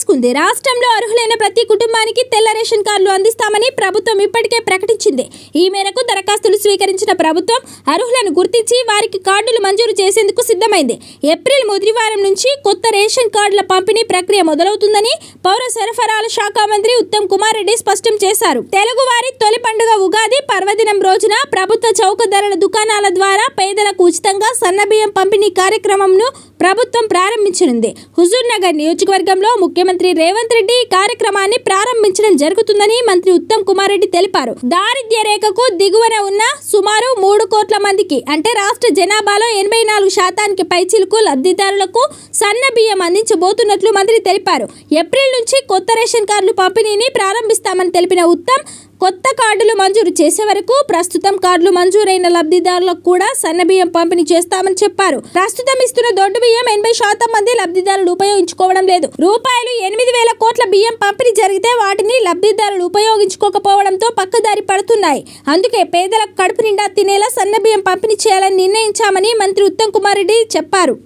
తీసుకుంది రాష్ట్రంలో అర్హులైన ప్రతి కుటుంబానికి తెల్ల రేషన్ కార్డులు అందిస్తామని ప్రభుత్వం ఇప్పటికే ప్రకటించింది. ఈ మేరకు దరఖాస్తులు స్వీకరించిన ప్రభుత్వం అర్హులను గుర్తించి వారికి కార్డులు మంజూరు చేసేందుకు సిద్ధమైంది. ఏప్రిల్ మొదటి వారం నుంచి కొత్త రేషన్ కార్డుల పంపిణీ ప్రక్రియ మొదలవుతుందని పౌర సరఫరాల శాఖ మంత్రి ఉత్తమ్ కుమార్ రెడ్డి స్పష్టం చేశారు. తెలుగువారి తొలి పండుగ ఉగాది పర్వదినం రోజున ప్రభుత్వ చౌక ధరల దుకాణాల ద్వారా పేదలకు ఉచితంగా సన్నబియ్యం పంపిణీ కార్యక్రమంను ప్రభుత్వం ప్రారంభించనుంది. హుజూర్ నగర్ నియోజకవర్గంలో ముఖ్యమంత్రి రేవంత్ రెడ్డి ఈ కార్యక్రమాన్ని ప్రారంభించడం జరుగుతుందని మంత్రి ఉత్తమ్ కుమార్ రెడ్డి తెలిపారు. దారిద్ర్య రేఖకు దిగువన ఉన్న సుమారు మూడు కోట్ల మందికి అంటే రాష్ట్ర జనాభాలో ఎనభై నాలుగు శాతానికి పైచిలుకు లబ్ధిదారులకు సన్న బియ్యం అందించబోతున్నట్లు మంత్రి తెలిపారు. ఏప్రిల్ నుంచి కొత్త రేషన్ కార్డులు పంపిణీని ప్రారంభిస్తామని తెలిపిన ఉత్తమ్ కొత్త కార్డులు మంజూరు చేసే వరకు ప్రస్తుతం కార్డులు మంజూరైన లబ్ధిదారులకు కూడా సన్నబియ్యం పంపిణీ చేస్తామని చెప్పారు. ప్రస్తుతం ఇస్తున్న దొడ్డు బియ్యం ఎనభై శాతం మంది లబ్ధిదారులు ఉపయోగించుకోవడం లేదు. రూపాయలు ఎనిమిది వేల కోట్ల బియ్యం పంపిణీ జరిగితే వాటిని లబ్ధిదారులు ఉపయోగించుకోకపోవడంతో పక్కదారి పడుతున్నాయి. అందుకే పేదలకు కడుపు నిండా తినేలా సన్నబియ్యం పంపిణీ చేయాలని నిర్ణయించామని మంత్రి ఉత్తమ్ కుమార్ రెడ్డి చెప్పారు.